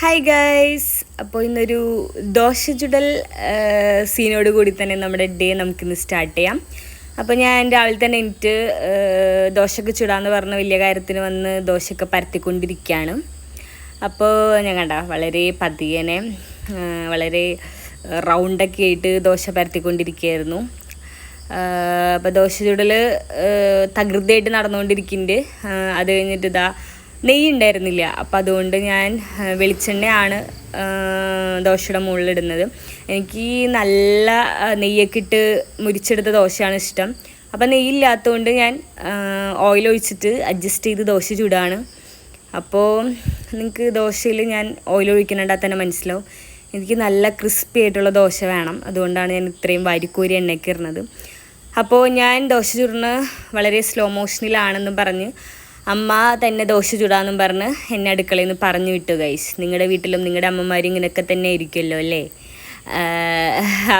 Hi guys അപ്പോൾ ഇന്നൊരു ദോശ ചുടൽ സീനോട് കൂടി തന്നെ നമ്മുടെ ഡേ നമുക്കിന്ന് സ്റ്റാർട്ട് ചെയ്യാം. അപ്പോൾ ഞാൻ രാവിലെ തന്നെ എനിക്ക് ദോശയൊക്കെ ചുടാന്ന് പറഞ്ഞ വലിയ കാര്യത്തിന് വന്ന് ദോശയൊക്കെ പരത്തിക്കൊണ്ടിരിക്കുകയാണ്. അപ്പോൾ ഞാൻ കണ്ട വളരെ പതിയനെ വളരെ റൗണ്ടൊക്കെ ആയിട്ട് ദോശ പരത്തിക്കൊണ്ടിരിക്കുകയായിരുന്നു. അപ്പോൾ ദോശ ചുടൽ തകൃതിയായിട്ട് നടന്നുകൊണ്ടിരിക്കുന്നുണ്ട്. അത് കഴിഞ്ഞിട്ട് ഇതാ നെയ്യ് ഉണ്ടായിരുന്നില്ല അപ്പം അതുകൊണ്ട് ഞാൻ വെളിച്ചെണ്ണയാണ് ദോശയുടെ മുകളിലിടുന്നത്. എനിക്ക് നല്ല നെയ്യൊക്കെ ഇട്ട് മുരിച്ചെടുത്ത ദോശയാണ് ഇഷ്ടം. അപ്പം നെയ്യില്ലാത്തതുകൊണ്ട് ഞാൻ ഓയിൽ ഒഴിച്ചിട്ട് അഡ്ജസ്റ്റ് ചെയ്ത് ദോശ ചൂടാണ്. അപ്പോൾ നിങ്ങൾക്ക് ദോശയിൽ ഞാൻ ഓയിൽ ഒഴിക്കുന്നുണ്ടാൽ തന്നെ മനസ്സിലാവും. എനിക്ക് നല്ല ക്രിസ്പി ആയിട്ടുള്ള ദോശ വേണം. അതുകൊണ്ടാണ് ഞാൻ ഇത്രയും വാരിക്കോരി എണ്ണയ്ക്ക് ഇടുന്നത്. അപ്പോൾ ഞാൻ ദോശ ചുരുന്ന് വളരെ സ്ലോ മോഷനിലാണെന്നും പറഞ്ഞ് അമ്മ തന്നെ ദോശ ചുടാന്നും പറഞ്ഞ് എന്നെ അടുക്കളയിൽ നിന്ന് പറഞ്ഞു വിട്ടു ഗൈസ് നിങ്ങളുടെ വീട്ടിലും നിങ്ങളുടെ അമ്മമാരും ഇങ്ങനെയൊക്കെ തന്നെ ഇരിക്കുമല്ലോ അല്ലേ?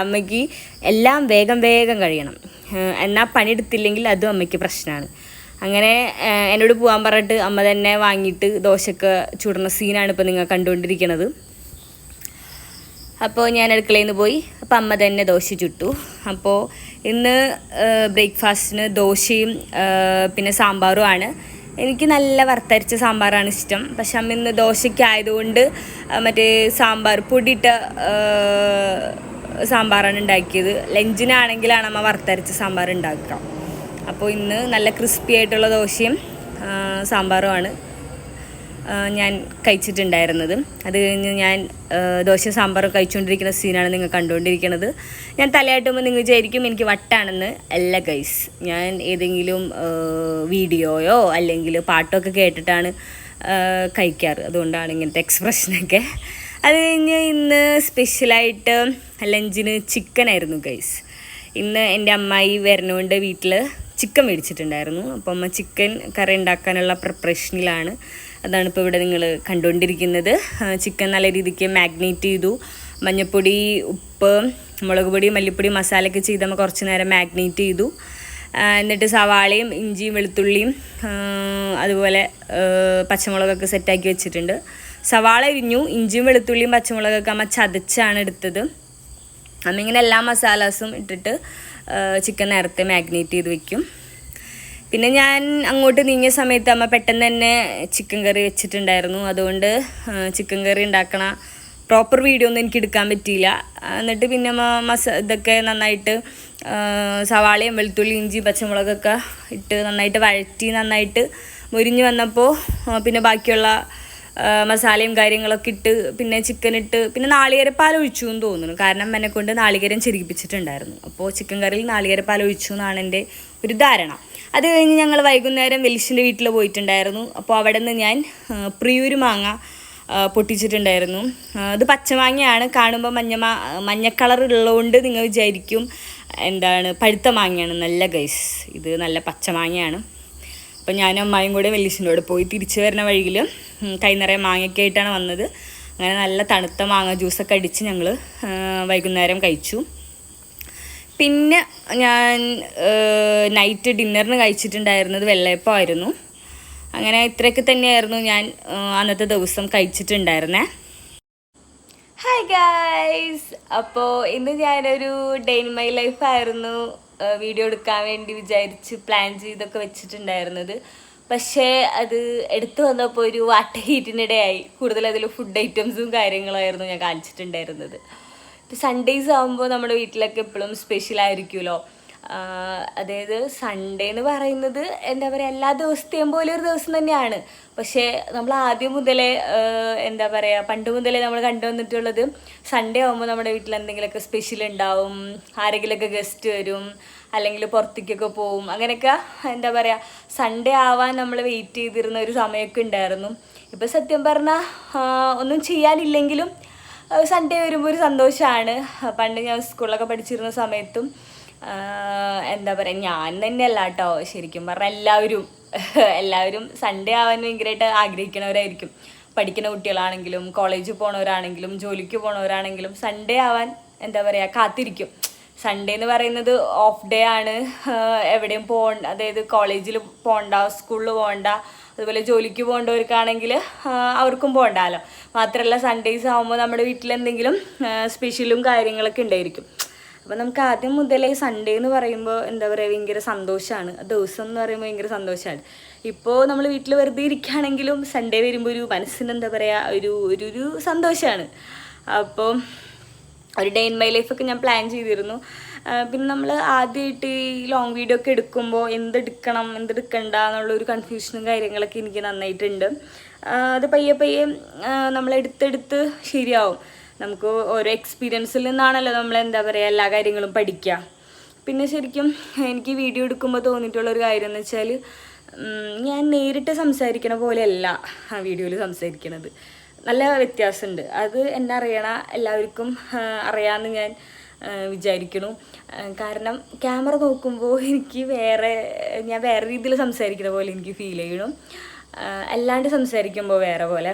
അമ്മയ്ക്ക് എല്ലാം വേഗം വേഗം കഴിയണം. എന്നാൽ പണിയെടുത്തില്ലെങ്കിൽ അതും അമ്മയ്ക്ക് പ്രശ്നമാണ് അങ്ങനെ എന്നോട് പോകാൻ പറഞ്ഞിട്ട് അമ്മ തന്നെ വാങ്ങിയിട്ട് ദോശയൊക്കെ ചുടുന്ന സീനാണ് ഇപ്പോൾ നിങ്ങൾ കണ്ടുകൊണ്ടിരിക്കുന്നത് അപ്പോൾ ഞാൻ അടുക്കളയിൽ നിന്ന് പോയി അപ്പോൾ അമ്മ തന്നെ ദോശ ചുട്ടു. അപ്പോൾ ഇന്ന് ബ്രേക്ക്ഫാസ്റ്റിന് ദോശയും പിന്നെ പിന്നെ സാമ്പാറുമാണ് എനിക്ക് നല്ല വറുത്തരച്ച സാമ്പാറാണ് ഇഷ്ടം. പക്ഷെ അമ്മ ഇന്ന് ദോശയ്ക്ക് ആയതുകൊണ്ട് ആ, മറ്റേ സാമ്പാർ പൊടിയിട്ട സാമ്പാറാണ് ഉണ്ടാക്കിയത്. ലഞ്ചിനാണെങ്കിലാണ് അമ്മ വറുത്തരച്ച സാമ്പാർ ഉണ്ടാക്കുക. അപ്പോൾ ഇന്ന് നല്ല ക്രിസ്പി ആയിട്ടുള്ള ദോശയും സാമ്പാറുമാണ് ഞാൻ കഴിച്ചിട്ടുണ്ടായിരുന്നത്. അത് കഴിഞ്ഞ് ഞാൻ ദോശ സാമ്പാറും കഴിച്ചുകൊണ്ടിരിക്കുന്ന സീനാണ് നിങ്ങൾ കണ്ടുകൊണ്ടിരിക്കുന്നത്. ഞാൻ തലയാട്ടുമ്പോൾ നിങ്ങൾ വിചാരിക്കും എനിക്ക് വട്ടാണെന്ന്. അല്ല ഗൈസ് ഞാൻ ഏതെങ്കിലും വീഡിയോയോ അല്ലെങ്കിൽ പാട്ടോ ഒക്കെ കേട്ടിട്ടാണ് കഴിക്കാറ്. അതുകൊണ്ടാണ് ഇങ്ങനത്തെ എക്സ്പ്രഷനൊക്കെ അത് കഴിഞ്ഞ് ഇന്ന് സ്പെഷ്യലായിട്ട് ലഞ്ചിന് ചിക്കനായിരുന്നു ഗൈസ് ഇന്ന് എന്റെ അമ്മായി വരണോണ്ട് വീട്ടിൽ ചിക്കൻ മേടിച്ചിട്ടുണ്ടായിരുന്നു. അപ്പം അമ്മ ചിക്കൻ കറി ഉണ്ടാക്കാനുള്ള പ്രിപ്പറേഷനിലാണ് അതാണ് ഇപ്പോൾ ഇവിടെ നിങ്ങൾ കണ്ടുകൊണ്ടിരിക്കുന്നത്. ചിക്കൻ നല്ല രീതിക്ക് മാഗ്നേറ്റ് ചെയ്തു. മഞ്ഞൾപ്പൊടി ഉപ്പ് മുളക് പൊടി മല്ലിപ്പൊടി മസാലയൊക്കെ ചെയ്ത് നമ്മൾ കുറച്ച് നേരം മാഗ്നേറ്റ് ചെയ്തു. എന്നിട്ട് സവാളയും ഇഞ്ചിയും വെളുത്തുള്ളിയും അതുപോലെ പച്ചമുളകൊക്കെ സെറ്റാക്കി വെച്ചിട്ടുണ്ട്. സവാള ഇരിഞ്ഞു ഇഞ്ചിയും വെളുത്തുള്ളിയും പച്ചമുളകൊക്കെ അമ്മ ചതച്ചാണ് എടുത്തത്. അമ്മ ഇങ്ങനെ എല്ലാ മസാലാസും ഇട്ടിട്ട് ചിക്കൻ നേരത്തെ മാഗ്നേറ്റ് ചെയ്ത് വെക്കും. പിന്നെ ഞാൻ അങ്ങോട്ട് നീങ്ങിയ സമയത്ത് അമ്മ പെട്ടെന്ന് തന്നെ ചിക്കൻ കറി വെച്ചിട്ടുണ്ടായിരുന്നു. അതുകൊണ്ട് ചിക്കൻ കറി ഉണ്ടാക്കണ പ്രോപ്പർ വീഡിയോ ഒന്നും എനിക്ക് എടുക്കാൻ പറ്റിയില്ല. എന്നിട്ട് പിന്നെ മസ ഇതൊക്കെ നന്നായിട്ട് സവാളയും വെളുത്തുള്ളി ഇഞ്ചി പച്ചമുളകൊക്കെ ഇട്ട് നന്നായിട്ട് വഴറ്റി നന്നായിട്ട് മുരിഞ്ഞ് വന്നപ്പോൾ പിന്നെ ബാക്കിയുള്ള മസാലയും കാര്യങ്ങളൊക്കെ ഇട്ട് പിന്നെ ചിക്കൻ ഇട്ട് പിന്നെ നാളികേരപ്പാൽ ഒഴിച്ചു എന്ന് തോന്നുന്നു. കാരണം എന്നെ കൊണ്ട് നാളികേരം ചെരുപ്പിച്ചിട്ടുണ്ടായിരുന്നു. അപ്പോൾ ചിക്കൻ കറിയിൽ നാളികേരപ്പാൽ ഒഴിച്ചു എന്നാണ് എന്റെ ഒരു ധാരണ. അത് കഴിഞ്ഞ് ഞങ്ങൾ വൈകുന്നേരം വെലിശിന്റെ വീട്ടിൽ പോയിട്ടുണ്ടായിരുന്നു. അപ്പോൾ അവിടെ നിന്ന് ഞാൻ പ്രിയൂര് മാങ്ങ പൊട്ടിച്ചിട്ടുണ്ടായിരുന്നു. ഇത് പച്ചമാങ്ങയാണ്. കാണുമ്പോൾ മഞ്ഞ മാ- മഞ്ഞ കളർ ഉള്ളതുകൊണ്ട് നിങ്ങൾ വിചാരിക്കും എന്താണ് പഴുത്ത മാങ്ങയാണ്. നല്ല ഗൈസ് ഇത് നല്ല പച്ചമാങ്ങയാണ്. അപ്പോൾ ഞാനും അമ്മായും കൂടെ വെല്ലിച്ചിന്റെ കൂടെ പോയി തിരിച്ചു വരുന്ന വഴിയിൽ കൈ നിറയെ മാങ്ങയൊക്കെ ആയിട്ടാണ് വന്നത്. അങ്ങനെ നല്ല തണുത്ത മാങ്ങ ജ്യൂസൊക്കെ അടിച്ച് ഞങ്ങൾ വൈകുന്നേരം കഴിച്ചു. പിന്നെ ഞാൻ നൈറ്റ് ഡിന്നറിന് കഴിച്ചിട്ടുണ്ടായിരുന്നത് വെള്ളയപ്പമായിരുന്നു. അങ്ങനെ ഇത്രയൊക്കെ തന്നെയായിരുന്നു ഞാൻ അന്നത്തെ ദിവസം കഴിച്ചിട്ടുണ്ടായിരുന്നേ. ഹായ് ഗായ്സ് അപ്പോൾ ഇന്ന് ഞാനൊരു ഡേ ഇൻ മൈ ലൈഫായിരുന്നു വീഡിയോ എടുക്കാൻ വേണ്ടി വിചാരിച്ച് പ്ലാൻ ചെയ്തൊക്കെ വെച്ചിട്ടുണ്ടായിരുന്നത്. പക്ഷേ അത് എടുത്തു വന്നപ്പോൾ ഒരു വാട്ട ഹീറ്റിനിടെയായി കൂടുതൽ അതിൽ ഫുഡ് ഐറ്റംസും കാര്യങ്ങളായിരുന്നു ഞാൻ കാണിച്ചിട്ടുണ്ടായിരുന്നത്. സൺഡേസ് ആകുമ്പോൾ നമ്മുടെ വീട്ടിലൊക്കെ എപ്പോഴും സ്പെഷ്യൽ ആയിരിക്കുമല്ലോ. അതായത് സൺഡേ എന്ന് പറയുന്നത് എന്താ പറയുക എല്ലാ ദിവസത്തെയും പോലെ ഒരു ദിവസം തന്നെയാണ്. പക്ഷേ നമ്മൾ ആദ്യം മുതലേ എന്താ പറയുക പണ്ട് മുതലേ നമ്മൾ കണ്ടുവന്നിട്ടുള്ളത് സൺഡേ ആകുമ്പോൾ നമ്മുടെ വീട്ടിൽ എന്തെങ്കിലുമൊക്കെ സ്പെഷ്യൽ ഉണ്ടാവും. ആരെങ്കിലുമൊക്കെ ഗസ്റ്റ് വരും. അല്ലെങ്കിൽ പുറത്തേക്കൊക്കെ പോവും. അങ്ങനെയൊക്കെ എന്താ പറയുക സൺഡേ ആവാൻ നമ്മൾ വെയിറ്റ് ചെയ്തിരുന്ന ഒരു സമയമൊക്കെ ഉണ്ടായിരുന്നു. ഇപ്പം സത്യം പറഞ്ഞാൽ ഒന്നും ചെയ്യാനില്ലെങ്കിലും സൺഡേ വരുമ്പോൾ ഒരു സന്തോഷമാണ് പണ്ട് ഞാൻ സ്കൂളിലൊക്കെ പഠിച്ചിരുന്ന സമയത്തും എന്താ പറയുക ഞാൻ തന്നെയല്ല കേട്ടോ ശരിക്കും പറഞ്ഞാൽ എല്ലാവരും എല്ലാവരും സൺഡേ ആവാൻ ഭയങ്കരമായിട്ട് ആഗ്രഹിക്കുന്നവരായിരിക്കും പഠിക്കുന്ന കുട്ടികളാണെങ്കിലും കോളേജിൽ പോണവരാണെങ്കിലും ജോലിക്ക് പോണവരാണെങ്കിലും സൺഡേ ആവാൻ എന്താ പറയുക കാത്തിരിക്കും. സൺഡേ എന്ന് പറയുന്നത് ഓഫ് ഡേ ആണ്. എവിടെയും പോകണ്ട അതായത് കോളേജിൽ പോകണ്ട സ്കൂളിൽ പോകണ്ട അതുപോലെ ജോലിക്ക് പോകേണ്ടവർക്കാണെങ്കിൽ അവർക്കും പോകണ്ടല്ലോ മാത്രമല്ല സൺഡേസ് ആകുമ്പോൾ നമ്മുടെ വീട്ടിൽ എന്തെങ്കിലും സ്പെഷ്യലും കാര്യങ്ങളൊക്കെ ഉണ്ടായിരിക്കും. അപ്പോൾ നമുക്ക് ആദ്യം മുതലേ സൺഡേ എന്ന് പറയുമ്പോൾ എന്താ പറയുക ഭയങ്കര സന്തോഷമാണ് ദിവസം എന്ന് പറയുമ്പോൾ ഭയങ്കര സന്തോഷമാണ് ഇപ്പോൾ നമ്മൾ വീട്ടിൽ വെറുതെ ഇരിക്കുകയാണെങ്കിലും സൺഡേ വരുമ്പോൾ ഒരു മനസ്സിന് എന്താ പറയുക ഒരു ഒരു ഒരു സന്തോഷമാണ് അപ്പോൾ ഒരു ഡേ ഇൻ മൈ ലൈഫൊക്കെ ഞാൻ പ്ലാൻ ചെയ്തിരുന്നു. പിന്നെ നമ്മൾ ആദ്യമായിട്ട് ഈ ലോങ് വീഡിയോ ഒക്കെ എടുക്കുമ്പോൾ എന്തെടുക്കണം എന്തെടുക്കണ്ട എന്നുള്ളൊരു കൺഫ്യൂഷനും കാര്യങ്ങളൊക്കെ എനിക്ക് നന്നായിട്ടുണ്ട്. അത് പയ്യെ പയ്യെ നമ്മൾ എടുത്തെടുത്ത് ശരിയാവും. നമുക്ക് ഓരോ എക്സ്പീരിയൻസിൽ നിന്നാണല്ലോ നമ്മൾ എന്താ പറയുക എല്ലാ കാര്യങ്ങളും പഠിക്കുക പിന്നെ ശരിക്കും എനിക്ക് വീഡിയോ എടുക്കുമ്പോൾ തോന്നിയിട്ടുള്ള ഒരു കാര്യം എന്ന് വെച്ചാൽ ഞാൻ നേരിട്ട് സംസാരിക്കണ പോലെയല്ല ആ വീഡിയോയിൽ സംസാരിക്കണത്. നല്ല വ്യത്യാസമുണ്ട്. അത് എന്നെ അറിയണ എല്ലാവർക്കും അറിയാമെന്ന് ഞാൻ വിചാരിക്കണു കാരണം ക്യാമറ നോക്കുമ്പോൾ എനിക്ക് വേറെ ഞാൻ വേറെ രീതിയിൽ സംസാരിക്കുന്ന പോലെ എനിക്ക് ഫീൽ ചെയ്യണം. അല്ലാണ്ട് സംസാരിക്കുമ്പോൾ വേറെ പോലെ.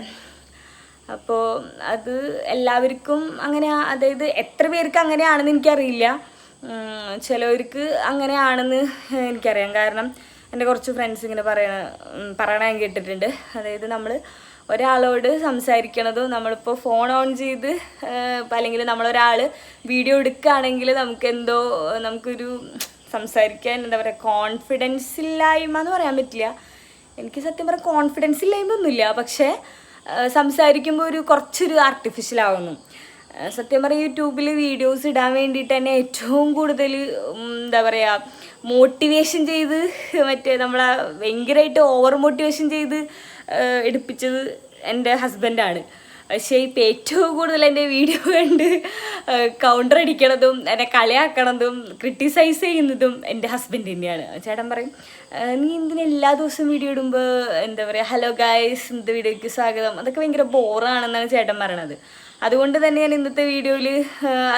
അപ്പോൾ അത് എല്ലാവർക്കും അങ്ങനെ അതായത് എത്ര പേർക്ക് അങ്ങനെയാണെന്ന് എനിക്കറിയില്ല. ചിലവർക്ക് അങ്ങനെയാണെന്ന് എനിക്കറിയാം. കാരണം എന്റെ കുറച്ച് ഫ്രണ്ട്സ് ഇങ്ങനെ പറയണ പറയണ ഞാൻ കേട്ടിട്ടുണ്ട്. അതായത് നമ്മൾ ഒരാളോട് സംസാരിക്കണതും നമ്മളിപ്പോൾ ഫോൺ ഓൺ ചെയ്ത് അല്ലെങ്കിൽ നമ്മളൊരാൾ വീഡിയോ എടുക്കുകയാണെങ്കിൽ നമുക്ക് എന്തോ നമുക്കൊരു സംസാരിക്കാൻ എന്താ പറയുക കോൺഫിഡൻസ് ഇല്ലായ്മ എന്ന് പറയാൻ പറ്റില്ല. എനിക്ക് സത്യം പറഞ്ഞാൽ കോൺഫിഡൻസ് ഇല്ലായ്മ ഒന്നുമില്ല. പക്ഷേ സംസാരിക്കുമ്പോൾ ഒരു കുറച്ചൊരു ആർട്ടിഫിഷ്യൽ ആവുന്നു. സത്യം പറയാം യൂട്യൂബിൽ വീഡിയോസ് ഇടാൻ വേണ്ടിയിട്ട് തന്നെ ഏറ്റവും കൂടുതൽ എന്താ പറയുക മോട്ടിവേഷൻ ചെയ്ത് മറ്റേ നമ്മളെ ഭയങ്കരമായിട്ട് ഓവർ മോട്ടിവേഷൻ ചെയ്ത് എടുപ്പിച്ചത് എന്റെ ഹസ്ബൻഡാണ്. പക്ഷേ ഇപ്പം ഏറ്റവും കൂടുതൽ എന്റെ വീഡിയോ കണ്ട് കൗണ്ടർ അടിക്കണതും എന്നെ കളിയാക്കണതും ക്രിട്ടിസൈസ് ചെയ്യുന്നതും എന്റെ ഹസ്ബൻഡ് തന്നെയാണ്. ചേട്ടൻ പറയും നീ എന്തിനാ എല്ലാ ദിവസവും വീഡിയോ ഇടുമ്പോൾ എന്താ പറയുക ഹലോ ഗായ്സ് ഇന്നത്തെ വീഡിയോയ്ക്ക് സ്വാഗതം. അതൊക്കെ ഭയങ്കര ബോറാണെന്നാണ് ചേട്ടൻ പറയണത്. അതുകൊണ്ട് തന്നെ ഞാൻ ഇന്നത്തെ വീഡിയോയിൽ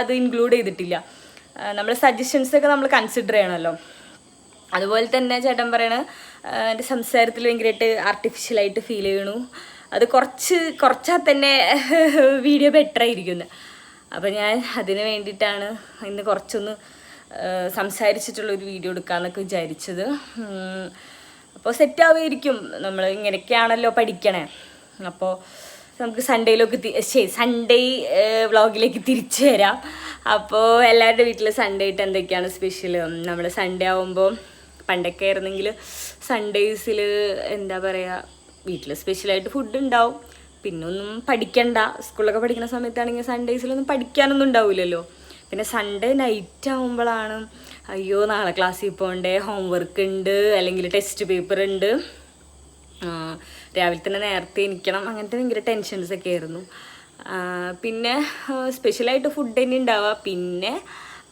അത് ഇൻക്ലൂഡ് ചെയ്തിട്ടില്ല. നമ്മൾ സജഷൻസൊക്കെ നമ്മൾ കൺസിഡർ ചെയ്യണമല്ലോ. അതുപോലെ തന്നെ ചേട്ടൻ പറയണ എന്റെ സംസാരത്തിൽ ഭയങ്കരമായിട്ട് ആർട്ടിഫിഷ്യലായിട്ട് ഫീൽ ചെയ്യണു. അത് കുറച്ച് കുറച്ചാൽ തന്നെ വീഡിയോ ബെറ്റർ ആയിരിക്കുന്നു. അപ്പം ഞാൻ അതിന് വേണ്ടിയിട്ടാണ് ഇന്ന് കുറച്ചൊന്ന് സംസാരിച്ചിട്ടുള്ള സംസാരിച്ചിട്ടുള്ളൊരു വീഡിയോ എടുക്കാമെന്നൊക്കെ വിചാരിച്ചത്. അപ്പോൾ സെറ്റ് ആവുമായിരിക്കും. നമ്മൾ ഇങ്ങനെയൊക്കെയാണല്ലോ പഠിക്കണേ. അപ്പോൾ നമുക്ക് സൺഡേയിലൊക്കെ ശരി സൺഡേ വ്ളോഗിലേക്ക് തിരിച്ചു വരാം. അപ്പോൾ എല്ലാവരുടെ വീട്ടിൽ സൺഡേ ആയിട്ട് എന്തൊക്കെയാണ് സ്പെഷ്യൽ നമ്മൾ സൺഡേ ആവുമ്പോൾ പണ്ടൊക്കെ ആയിരുന്നെങ്കിൽ സൺഡേയ്സിൽ എന്താ പറയുക വീട്ടിൽ സ്പെഷ്യലായിട്ട് ഫുഡ് ഉണ്ടാവും. പിന്നെ ഒന്നും പഠിക്കണ്ട. സ്കൂളിലൊക്കെ പഠിക്കുന്ന സമയത്താണെങ്കിൽ സൺഡേസിലൊന്നും പഠിക്കാനൊന്നും ഉണ്ടാവില്ലല്ലോ പിന്നെ സൺഡേ നൈറ്റ് ആകുമ്പോഴാണ് അയ്യോ നാളെ ക്ലാസ്സിൽ പോകണ്ടേ ഹോംവർക്ക് ഉണ്ട്. അല്ലെങ്കിൽ ടെസ്റ്റ് പേപ്പർ ഉണ്ട്. രാവിലെ തന്നെ നേരത്തെ എനിക്കണം അങ്ങനത്തെ ഭയങ്കര ടെൻഷൻസ് ഒക്കെ ആയിരുന്നു. പിന്നെ സ്പെഷ്യലായിട്ട് ഫുഡ് തന്നെ ഉണ്ടാവുക. പിന്നെ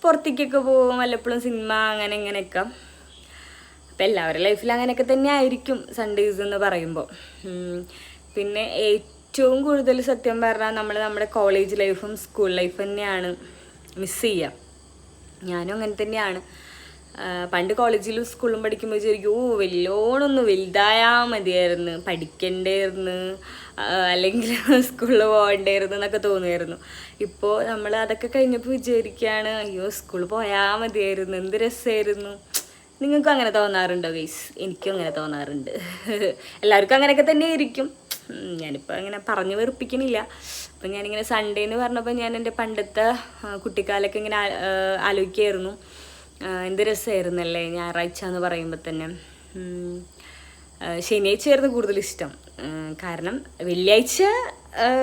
പുറത്തേക്കൊക്കെ പോകും. വല്ലപ്പോഴും സിനിമ അങ്ങനെ ഇങ്ങനെയൊക്കെ. അപ്പം എല്ലാവരുടെ ലൈഫിൽ അങ്ങനെയൊക്കെ തന്നെ ആയിരിക്കും സൺഡേസ് എന്ന് പറയുമ്പോൾ. പിന്നെ ഏറ്റവും കൂടുതൽ സത്യം പറഞ്ഞാൽ നമ്മൾ നമ്മുടെ കോളേജ് ലൈഫും സ്കൂൾ ലൈഫ് തന്നെയാണ് മിസ് ചെയ്യുക. ഞാനും അങ്ങനെ തന്നെയാണ്. പണ്ട് കോളേജിലും സ്കൂളിലും പഠിക്കുമ്പോൾ വിചാരിക്കും ഓ വല്ലോണൊന്ന് വലുതായാൽ മതിയായിരുന്നു. പഠിക്കണ്ടായിരുന്നു. അല്ലെങ്കിൽ സ്കൂളിൽ പോകണ്ടായിരുന്നു എന്നൊക്കെ തോന്നുമായിരുന്നു. ഇപ്പോൾ നമ്മൾ അതൊക്കെ കഴിഞ്ഞപ്പോൾ വിചാരിക്കുകയാണ് അയ്യോ സ്കൂളിൽ പോയാൽ മതിയായിരുന്നു. എന്ത് രസമായിരുന്നു. നിങ്ങൾക്കും അങ്ങനെ തോന്നാറുണ്ടോ ഗൈസ് എനിക്കും അങ്ങനെ തോന്നാറുണ്ട്. എല്ലാവർക്കും അങ്ങനെയൊക്കെ തന്നെ ആയിരിക്കും. ഞാനിപ്പോൾ അങ്ങനെ പറഞ്ഞു വെറുപ്പിക്കണില്ല. അപ്പം ഞാനിങ്ങനെ സൺഡേ എന്ന് പറഞ്ഞപ്പോൾ ഞാൻ എന്റെ പണ്ടത്തെ കുട്ടിക്കാലൊക്കെ ഇങ്ങനെ ആലോചിക്കുകയായിരുന്നു എന്ത് രസമായിരുന്നല്ലേ ഞായറാഴ്ച എന്ന് പറയുമ്പോൾ തന്നെ. ശനിയാഴ്ചയായിരുന്നു കൂടുതൽ ഇഷ്ടം. കാരണം വെള്ളിയാഴ്ച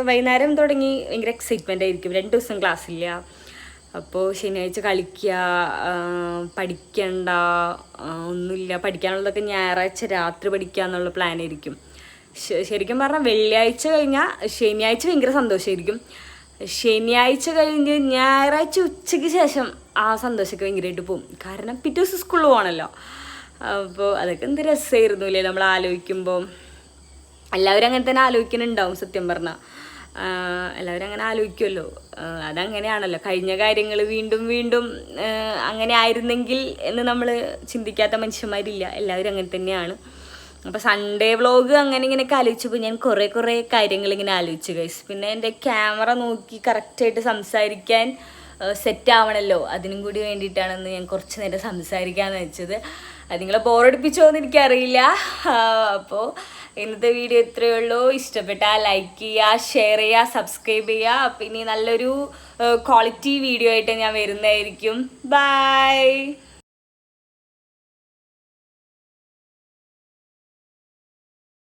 വൈകുന്നേരം തുടങ്ങി ഭയങ്കര എക്സൈറ്റ്മെന്റ് ആയിരിക്കും. രണ്ട് ദിവസം ക്ലാസ് ഇല്ല. അപ്പോൾ ശനിയാഴ്ച കളിക്കുക പഠിക്കണ്ട ഒന്നുമില്ല പഠിക്കാനുള്ളതൊക്കെ ഞായറാഴ്ച രാത്രി പഠിക്കുക എന്നുള്ള പ്ലാൻ ആയിരിക്കും ശരിക്കും പറഞ്ഞാൽ വെള്ളിയാഴ്ച കഴിഞ്ഞാൽ ശനിയാഴ്ച ഭയങ്കര സന്തോഷമായിരിക്കും ശനിയാഴ്ച കഴിഞ്ഞ് ഞായറാഴ്ച ഉച്ചയ്ക്ക് ശേഷം ആ സന്തോഷമൊക്കെ ഭയങ്കരമായിട്ട് പോകും കാരണം പിറ്റേ ദിവസം സ്കൂളിൽ പോകണമല്ലോ അപ്പോൾ അതൊക്കെ എന്ത് രസമായിരുന്നു ഇല്ലേ നമ്മൾ ആലോചിക്കുമ്പോൾ എല്ലാവരും അങ്ങനെ തന്നെ ആലോചിക്കുന്നുണ്ടാവും സത്യം പറഞ്ഞാൽ എല്ലാവരും അങ്ങനെ ആലോചിക്കുമല്ലോ അതങ്ങനെയാണല്ലോ. കഴിഞ്ഞ കാര്യങ്ങൾ വീണ്ടും വീണ്ടും അങ്ങനെ ആയിരുന്നെങ്കിൽ എന്ന് നമ്മൾ ചിന്തിക്കാത്ത മനുഷ്യന്മാരില്ല. എല്ലാവരും അങ്ങനെ തന്നെയാണ്. അപ്പോൾ സൺഡേ വ്ളോഗ് അങ്ങനെ ഇങ്ങനെയൊക്കെ ആലോചിച്ചപ്പോൾ ഞാൻ കുറേ കുറേ കാര്യങ്ങൾ ഇങ്ങനെ ആലോചിച്ചു ഗൈസ് പിന്നെ എന്റെ ക്യാമറ നോക്കി കറക്റ്റായിട്ട് സംസാരിക്കാൻ സെറ്റ് ആവണമല്ലോ അതിനും കൂടി വേണ്ടിയിട്ടാണെന്ന് ഞാൻ കുറച്ച് നേരം സംസാരിക്കാമെന്ന് വെച്ചത്. അത് നിങ്ങളെ ബോറടിപ്പിച്ചോ എന്ന് എനിക്കറിയില്ല. അപ്പോൾ ഇന്നത്തെ വീഡിയോ ഇത്രയേ ഉള്ളൂ. ഇഷ്ടപ്പെട്ടാൽ ലൈക്ക് ചെയ്യുക ഷെയർ ചെയ്യുക സബ്സ്ക്രൈബ് ചെയ്യുക ഇനി നല്ലൊരു ക്വാളിറ്റി വീഡിയോ ആയിട്ട് ഞാൻ വരുന്നതായിരിക്കും. ബൈ